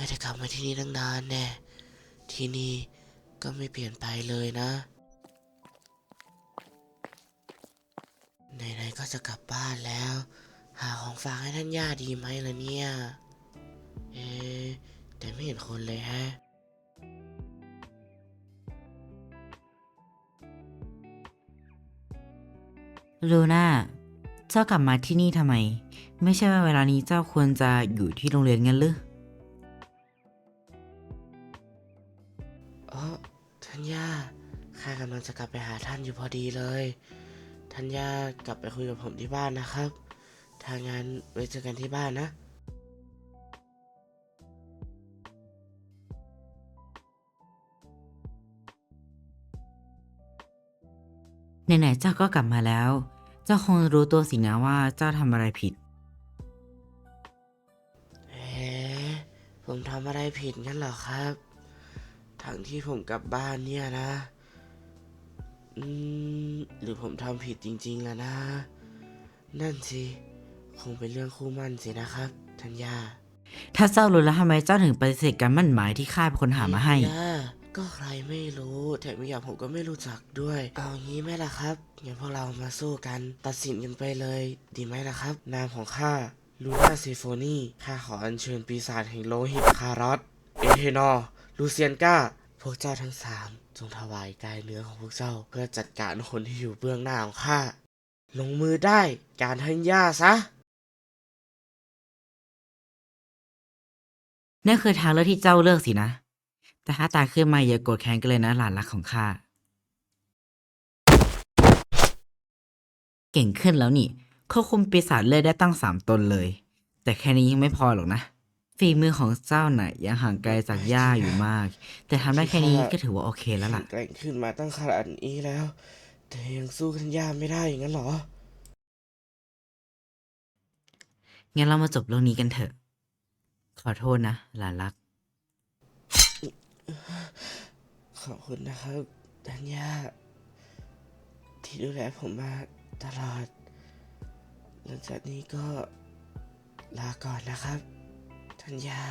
ไม่ได้กลับมาที่นี่ตั้งนานแน่ ที่นี่ก็ไม่เปลี่ยนไปเลยนะไหนๆก็จะกลับบ้านแล้ว หาของฝากให้ท่านย่าดีไหมล่ะเนี่ย เอ๊แต่ไม่เห็นคนเลยแฮะลูน่า เจ้ากลับมาที่นี่ทำไม ไม่ใช่ว่าเวลานี้เจ้าควรจะอยู่ที่โรงเรียนงั้นหรือานย่าข้ากำลังจะกลับไปหาท่านอยู่พอดีเลย ท่านย่ากลับไปคุยกับผมที่บ้านนะครับ ถ้างั้นไว้เจอกันที่บ้านนะ ไหนๆเจ้าก็กลับมาแล้ว เจ้าคงรู้ตัวสินะว่าเจ้าทำอะไรผิดเอ๊ะผมทำอะไรผิดงั้นเหรอครับ ทั้งที่ผมกลับบ้านเนี่ยนะ อืม หรือผมทำผิดจริงๆล่ะนะ นั่นสิ คงเป็นเรื่องคู่มั่นสินะครับท่านย่าถ้าเจ้ารู้แล้วทำไมเจ้าถึงปฏิเสธการมั่นหมายที่ข้าเป็นคนหามาให้ย่าก็ใครไม่รู้ แถมอีกอย่างผมก็ไม่รู้จักด้วย เอางี้ไหมล่ะครับงั้นพวกเรามาสู้กัน ตัดสินกันไปเลย ดีไหมล่ะครับ นามของข้าลูน่าเซโฟนีข้าขออัญเชิญปีศาจแห่งโลหิตคารอสเอเทนอร์ ลูเซียนกาพวกเจ้าทั้งสามจงถวายกายเนื้อของพวกเจ้าเพื่อจัดการคนที่อยู่เบื้องหน้าของข้า ลงมือได้การทันย่าซะ นั่นคือทางเลือกที่เจ้าเลือกสินะ แต่ถ้าตายขึ้นมาอย่าโกรธแค้นกันเลยนะหลานรักของข้า เก่งขึ้นแล้วนี่ควบคุมปีศาจเลือดได้ตั้งสามตนเลย แต่แค่นี้ยังไม่พอหรอกนะ ฝีมือของเจ้าน่ะยังห่างไกลจากย่าอยู่มาก แต่ทำได้แค่นี้ก็ถือว่าโอเคแล้วล่ะ แกร่งขึ้นมาตั้งขนาดนี้แล้ว แต่ยังสู้ทันย่าไม่ได้อย่างนั้นเหรอ งั้นเรามาจบเรื่องนี้กันเถอะ ขอโทษนะหลานรัก ขอบคุณนะครับทันย่าที่ดูแลผมมาตลอด หลังจากนี้ก็ลาก่อนนะครับ ทันย่า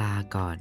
ลาก่อน